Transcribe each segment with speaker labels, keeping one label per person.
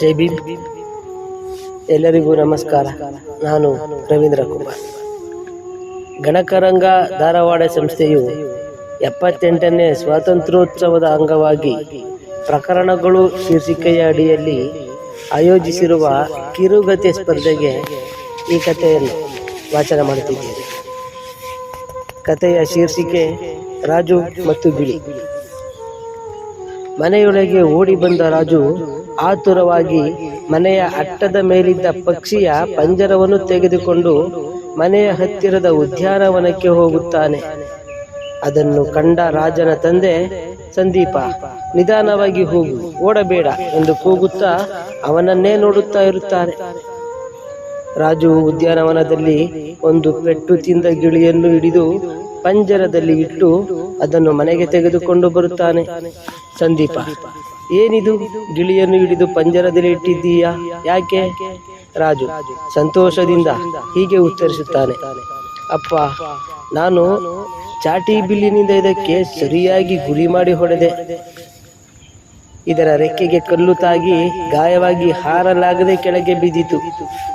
Speaker 1: ಜೈ ಭೀಮ್ ಎಲ್ಲರಿಗೂ ನಮಸ್ಕಾರ. ನಾನು ರವೀಂದ್ರ ಕುಮಾರ್. ಗಣಕರಂಗ ಧಾರವಾಡ ಸಂಸ್ಥೆಯು ಎಪ್ಪತ್ತೆಂಟನೇ ಸ್ವಾತಂತ್ರ್ಯೋತ್ಸವದ ಅಂಗವಾಗಿ ಪ್ರಕರಣಗಳು ಶೀರ್ಷಿಕೆಯ ಅಡಿಯಲ್ಲಿ ಆಯೋಜಿಸಿರುವ ಕಿರುಗತೆ ಸ್ಪರ್ಧೆಗೆ ಈ ಕಥೆಯನ್ನು ವಾಚನ ಮಾಡುತ್ತಿದ್ದೇನೆ. ಕಥೆಯ ಶೀರ್ಷಿಕೆ ರಾಜು ಮತ್ತು ಬಿಳಿ. ಮನೆಯೊಳಗೆ ಓಡಿ ಬಂದ ರಾಜು ಆತುರವಾಗಿ ಮನೆಯ ಅಟ್ಟದ ಮೇಲಿದ್ದ ಪಕ್ಷಿಯ ಪಂಜರವನ್ನು ತೆಗೆದುಕೊಂಡು ಮನೆಯ ಹತ್ತಿರದ ಉದ್ಯಾನವನಕ್ಕೆ ಹೋಗುತ್ತಾನೆ. ಅದನ್ನು ಕಂಡ ರಾಜನ ತಂದೆ, ಸಂದೀಪ, ನಿಧಾನವಾಗಿ ಹೋಗು, ಓಡಬೇಡ ಎಂದು ಕೂಗುತ್ತಾ ಅವನನ್ನೇ ನೋಡುತ್ತಾ ಇರುತ್ತಾರೆ ರಾಜು ಉದ್ಯಾನವನದಲ್ಲಿ ಒಂದು ಪೆಟ್ಟು ತಿಂದ ಗಿಳಿಯನ್ನು ಹಿಡಿದು ಪಂಜರದಲ್ಲಿ ಇಟ್ಟು ಅದನ್ನು ಮನೆಗೆ ತೆಗೆದುಕೊಂಡು ಬರುತ್ತಾನೆ. ಸಂದೀಪ ಏನಿದು? ಗಿಳಿಯನ್ನು ಹಿಡಿದು ಪಂಜರದಲ್ಲಿ ಇಟ್ಟಿದ್ದೀಯಾ? ಯಾಕೆ? ರಾಜು ಸಂತೋಷದಿಂದ ಹೀಗೆ ಉತ್ತರಿಸುತ್ತಾನೆ. ಅಪ್ಪ, ನಾನು ಚಾಟಿ ಬಿಲ್ಲಿನಿಂದ ಇದಕ್ಕೆ ಸರಿಯಾಗಿ ಗುರಿ ಮಾಡಿ ಹೊಡೆದೆ. ಇದರ ರೆಕ್ಕೆಗೆ ಕಲ್ಲು ತಾಗಿ ಗಾಯವಾಗಿ ಹಾರಲಾಗದೆ ಕೆಳಗೆ ಬಿದ್ದಿತು.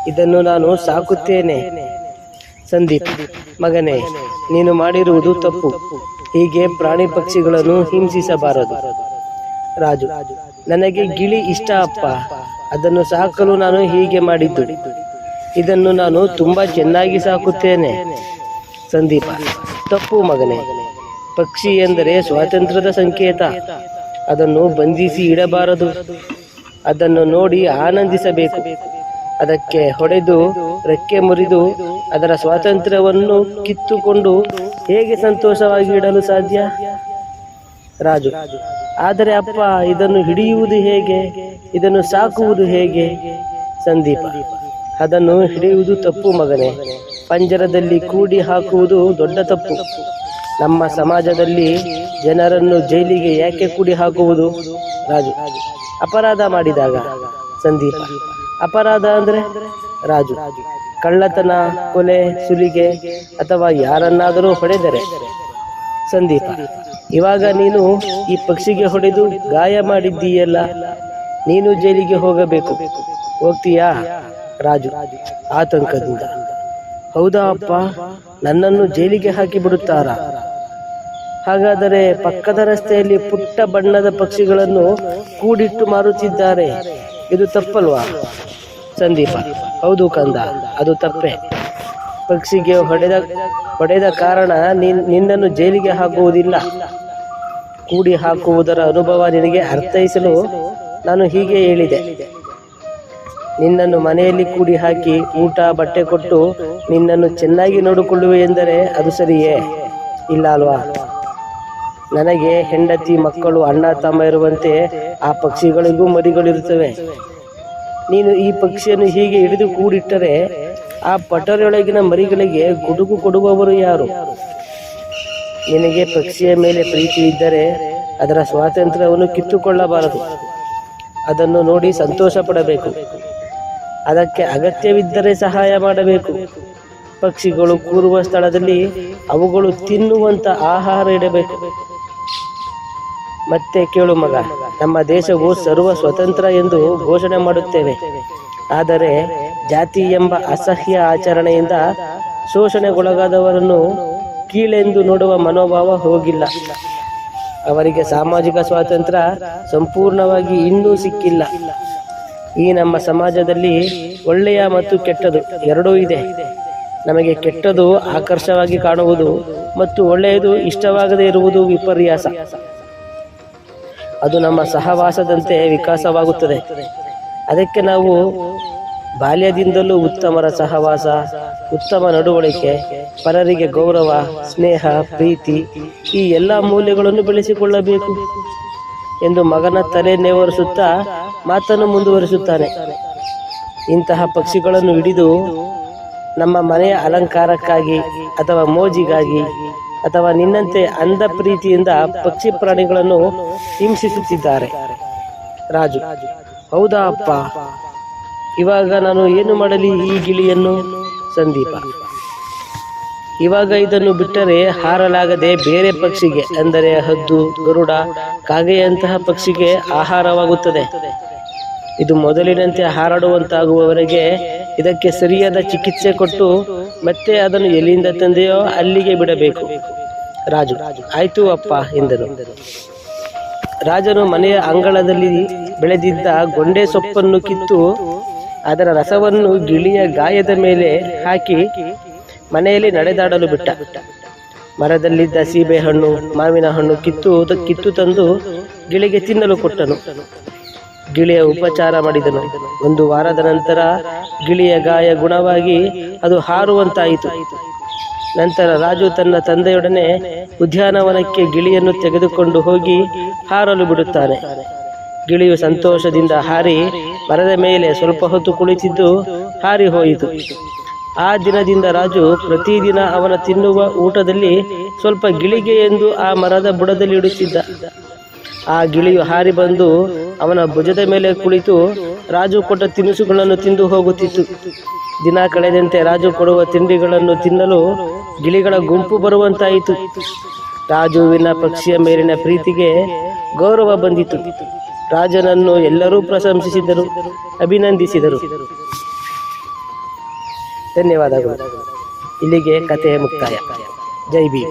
Speaker 1: ಇದನ್ನು ನಾನು ಸಾಕುತ್ತೇನೆ. ಸಂದೀಪ್, ಮಗನೇ, ನೀನು ಮಾಡಿರುವುದು ತಪ್ಪು. ಹೀಗೆ ಪ್ರಾಣಿ ಪಕ್ಷಿಗಳನ್ನು ಹಿಂಸಿಸಬಾರದು. ರಾಜು, ನನಗೆ ಗಿಳಿ ಇಷ್ಟ ಅಪ್ಪ. ಅದನ್ನು ಸಾಕಲು ನಾನು ಹೀಗೆ ಮಾಡಿದ್ದು. ಇದನ್ನು ನಾನು ತುಂಬಾ ಚೆನ್ನಾಗಿ ಸಾಕುತ್ತೇನೆ. ಸಂದೀಪ, ತಪ್ಪು ಮಗನೇ. ಪಕ್ಷಿ ಎಂದರೆ ಸ್ವಾತಂತ್ರ್ಯದ ಸಂಕೇತ. ಅದನ್ನು ಬಂಧಿಸಿ ಇಡಬಾರದು. ಅದನ್ನು ನೋಡಿ ಆನಂದಿಸಬೇಕು. ಅದಕ್ಕೆ ಹೊಡೆದು, ರೆಕ್ಕೆ ಮುರಿದು, ಅದರ ಸ್ವಾತಂತ್ರ್ಯವನ್ನು ಕಿತ್ತುಕೊಂಡು ಹೇಗೆ ಸಂತೋಷವಾಗಿ ಇಡಲು ಸಾಧ್ಯ? ರಾಜು. ಆದರೆ ಅಪ್ಪ, ಇದನ್ನು ಹಿಡಿಯುವುದು ಹೇಗೆ? ಇದನ್ನು ಸಾಕುವುದು ಹೇಗೆ? ಸಂದೀಪ. ಅದನ್ನು ಹಿಡಿಯುವುದು ತಪ್ಪು ಮಗನೇ. ಪಂಜರದಲ್ಲಿ ಕೂಡಿ ಹಾಕುವುದು ದೊಡ್ಡ ತಪ್ಪು. ನಮ್ಮ ಸಮಾಜದಲ್ಲಿ ಜನರನ್ನು ಜೈಲಿಗೆ ಯಾಕೆ ಕೂಡಿ ಹಾಕುವುದು? ರಾಜು. ಅಪರಾಧ ಮಾಡಿದಾಗ. ಸಂದೀಪ. ಅಪರಾಧ ಅಂದ್ರೆ? ರಾಜು. ಕಳ್ಳತನ, ಕೊಲೆ, ಸುಲಿಗೆ ಅಥವಾ ಯಾರನ್ನಾದರೂ ಹೊಡೆದರೆ. ಸಂದೀಪ, ಇವಾಗ ನೀನು ಈ ಪಕ್ಷಿಗೆ ಹೊಡೆದು ಗಾಯ ಮಾಡಿದ್ದೀಯಲ್ಲ, ನೀನು ಜೈಲಿಗೆ ಹೋಗಬೇಕು. ಹೋಗ್ತೀಯಾ? ರಾಜು, ಆತಂಕದಿಂದ. ಹೌದಾ ಅಪ್ಪ, ನನ್ನನ್ನು ಜೈಲಿಗೆ ಹಾಕಿ ಬಿಡುತ್ತಾರಾ? ಹಾಗಾದರೆ ಪಕ್ಕದ ರಸ್ತೆಯಲ್ಲಿ ಪುಟ್ಟ ಬಣ್ಣದ ಪಕ್ಷಿಗಳನ್ನು ಕೂಡಿಟ್ಟು ಮಾರುತ್ತಿದ್ದಾರೆ. ಇದು ತಪ್ಪಲ್ವಾ? ಸಂದೀಪ, ಹೌದು ಕಂದ, ಅದು ತಪ್ಪೆ. ಪಕ್ಷಿಗೆ ಹೊಡೆದ ಹೊಡೆದ ಕಾರಣ ನಿನ್ ನಿನ್ನನ್ನು ಜೈಲಿಗೆ ಹಾಕುವುದಿಲ್ಲ. ಕೂಡಿ ಹಾಕುವುದರ ಅನುಭವ ನಿನಗೆ ಅರ್ಥೈಸಲು ನಾನು ಹೀಗೆ ಹೇಳಿದೆ. ನಿನ್ನನ್ನು ಮನೆಯಲ್ಲಿ ಕೂಡಿ ಹಾಕಿ ಊಟ, ಬಟ್ಟೆ ಕೊಟ್ಟು ನಿನ್ನನ್ನು ಚೆನ್ನಾಗಿ ನೋಡಿಕೊಳ್ಳುವೆ ಎಂದರೆ ಅದು ಸರಿಯೇ? ಇಲ್ಲ ಅಲ್ವಾ? ನನಗೆ ಹೆಂಡತಿ, ಮಕ್ಕಳು, ಅಣ್ಣ, ತಮ್ಮ ಇರುವಂತೆ ಆ ಪಕ್ಷಿಗಳಿಗೂ ಮರಿಗಳಿರುತ್ತವೆ. ನೀನು ಈ ಪಕ್ಷಿಯನ್ನು ಹೀಗೆ ಹಿಡಿದು ಕೂಡಿಟ್ಟರೆ ಆ ಪಟರಿಯೊಳಗಿನ ಮರಿಗಳಿಗೆ ಗುಡುಗು ಕೊಡುವವರು ಯಾರು? ನಿನಗೆ ಪಕ್ಷಿಯ ಮೇಲೆ ಪ್ರೀತಿ ಇದ್ದರೆ ಅದರ ಸ್ವಾತಂತ್ರ್ಯವನ್ನು ಕಿತ್ತುಕೊಳ್ಳಬಾರದು. ಅದನ್ನು ನೋಡಿ ಸಂತೋಷ ಪಡಬೇಕು ಅದಕ್ಕೆ ಅಗತ್ಯವಿದ್ದರೆ ಸಹಾಯ ಮಾಡಬೇಕು. ಪಕ್ಷಿಗಳು ಕೂರುವ ಸ್ಥಳದಲ್ಲಿ ಅವುಗಳು ತಿನ್ನುವಂತ ಆಹಾರ ಇಡಬೇಕು. ಮತ್ತೆ ಕೇಳು ಮಗ. ನಮ್ಮ ದೇಶವು ಸರ್ವ ಸ್ವತಂತ್ರ ಎಂದು ಘೋಷಣೆ ಮಾಡುತ್ತೇವೆ. ಆದರೆ ಜಾತಿ ಎಂಬ ಅಸಹ್ಯ ಆಚರಣೆಯಿಂದ ಶೋಷಣೆಗೊಳಗಾದವರನ್ನು ಕೀಳೆಂದು ನೋಡುವ ಮನೋಭಾವ ಹೋಗಿಲ್ಲ. ಅವರಿಗೆ ಸಾಮಾಜಿಕ ಸ್ವಾತಂತ್ರ್ಯ ಸಂಪೂರ್ಣವಾಗಿ ಇನ್ನೂ ಸಿಕ್ಕಿಲ್ಲ. ಈ ನಮ್ಮ ಸಮಾಜದಲ್ಲಿ ಒಳ್ಳೆಯ ಮತ್ತು ಕೆಟ್ಟದು ಎರಡೂ ಇದೆ. ನಮಗೆ ಕೆಟ್ಟದು ಆಕರ್ಷವಾಗಿ ಕಾಣುವುದು ಮತ್ತು ಒಳ್ಳೆಯದು ಇಷ್ಟವಾಗದೇ ಇರುವುದು ವಿಪರ್ಯಾಸ. ಅದು ನಮ್ಮ ಸಹವಾಸದಂತೆ ವಿಕಾಸವಾಗುತ್ತದೆ. ಅದಕ್ಕೆ ನಾವು ಬಾಲ್ಯದಿಂದಲೂ ಉತ್ತಮರ ಸಹವಾಸ, ಉತ್ತಮ ನಡವಳಿಕೆ, ಪರರಿಗೆ ಗೌರವ, ಸ್ನೇಹ, ಪ್ರೀತಿ ಈ ಎಲ್ಲ ಮೌಲ್ಯಗಳನ್ನು ಬೆಳೆಸಿಕೊಳ್ಳಬೇಕು ಎಂದು ಮಗನ ತಲೆ ನೇವರಿಸುತ್ತಾ ಮಾತನ್ನು ಮುಂದುವರಿಸುತ್ತಾನೆ. ಇಂತಹ ಪಕ್ಷಿಗಳನ್ನು ಹಿಡಿದು ನಮ್ಮ ಮನೆಯ ಅಲಂಕಾರಕ್ಕಾಗಿ ಅಥವಾ ಮೋಜಿಗಾಗಿ ಅಥವಾ ನಿನ್ನಂತೆ ಅಂಧ ಪ್ರೀತಿಯಿಂದ ಪಕ್ಷಿ ಪ್ರಾಣಿಗಳನ್ನು ಹಿಂಸಿಸುತ್ತಿದ್ದಾರೆ. ರಾಜು, ಹೌದಾ ಅಪ್ಪ? ಇವಾಗ ನಾನು ಏನು ಮಾಡಲಿ ಈ ಗಿಳಿಯನ್ನು? ಸಂದೀಪ, ಇವಾಗ ಇದನ್ನು ಬಿಟ್ಟರೆ ಹಾರಲಾಗದೆ ಬೇರೆ ಪಕ್ಷಿಗೆ, ಅಂದರೆ ಹದ್ದು, ಗರುಡ, ಕಾಗೆಯಂತಹ ಪಕ್ಷಿಗೆ ಆಹಾರವಾಗುತ್ತದೆ. ಇದು ಮೊದಲಿನಂತೆ ಹಾರಾಡುವಂತಾಗುವವರೆಗೆ ಇದಕ್ಕೆ ಸರಿಯಾದ ಚಿಕಿತ್ಸೆ ಕೊಟ್ಟು ಮತ್ತೆ ಅದನ್ನು ಎಲ್ಲಿಂದ ತಂದೆಯೋ ಅಲ್ಲಿಗೆ ಬಿಡಬೇಕು. ರಾಜು, ಆಯ್ತು ಅಪ್ಪ ಎಂದನು ರಾಜನು ಮನೆಯ ಅಂಗಳದಲ್ಲಿ ಬೆಳೆದಿದ್ದ ಗೊಂಡೆ ಸೊಪ್ಪನ್ನು ಕಿತ್ತು ಅದರ ರಸವನ್ನು ಗಿಳಿಯ ಗಾಯದ ಮೇಲೆ ಹಾಕಿ ಮನೆಯಲ್ಲಿ ನಡೆದಾಡಲು ಬಿಟ್ಟ. ಮರದಲ್ಲಿದ್ದ ಸೀಬೆ ಹಣ್ಣು ಮಾವಿನ ಹಣ್ಣು ಕಿತ್ತು ಕಿತ್ತು ತಂದು ಗಿಳಿಗೆ ತಿನ್ನಲು ಕೊಟ್ಟನು. ಗಿಳಿಯ ಉಪಚಾರ ಮಾಡಿದನು. ಒಂದು ವಾರದ ನಂತರ ಗಿಳಿಯ ಗಾಯ ಗುಣವಾಗಿ ಅದು ಹಾರುವಂತಾಯಿತು. ನಂತರ ರಾಜು ತನ್ನ ತಂದೆಯೊಡನೆ ಉದ್ಯಾನವನಕ್ಕೆ ಗಿಳಿಯನ್ನು ತೆಗೆದುಕೊಂಡು ಹೋಗಿ ಹಾರಲು ಬಿಡುತ್ತಾನೆ. ಗಿಳಿಯು ಸಂತೋಷದಿಂದ ಹಾರಿ ಮರದ ಮೇಲೆ ಸ್ವಲ್ಪ ಹೊತ್ತು ಕುಳಿತಿದ್ದು ಹಾರಿ ಹೋಯಿತು. ಆ ದಿನದಿಂದ ರಾಜು ಪ್ರತಿದಿನ ಅವನ ತಿನ್ನುವ ಊಟದಲ್ಲಿ ಸ್ವಲ್ಪ ಗಿಳಿಗೆ ಎಂದು ಆ ಮರದ ಬುಡದಲ್ಲಿ ಇಡುತ್ತಿದ್ದ. ಆ ಗಿಳಿಯು ಹಾರಿ ಬಂದು ಅವನ ಭುಜದ ಮೇಲೆ ಕುಳಿತು ರಾಜು ಕೊಟ್ಟ ತಿನಿಸುಗಳನ್ನು ತಿಂದು ಹೋಗುತ್ತಿತ್ತು. ದಿನ ಕಳೆದಂತೆ ರಾಜು ಕೊಡುವ ತಿಂಡಿಗಳನ್ನು ತಿನ್ನಲು ಗಿಳಿಗಳ ಗುಂಪು ಬರುವಂತಾಯಿತು. ರಾಜುವಿನ ಪಕ್ಷಿಯ ಮೇಲಿನ ಪ್ರೀತಿಗೆ ಗೌರವ ಬಂದಿತು. ರಾಜನನ್ನು ಎಲ್ಲರೂ ಪ್ರಶಂಸಿಸಿದರು, ಅಭಿನಂದಿಸಿದರು. ಧನ್ಯವಾದಗಳು. ಇಲ್ಲಿಗೆ ಕಥೆಯ ಮುಕ್ತಾಯ. ಜೈ ಬಿ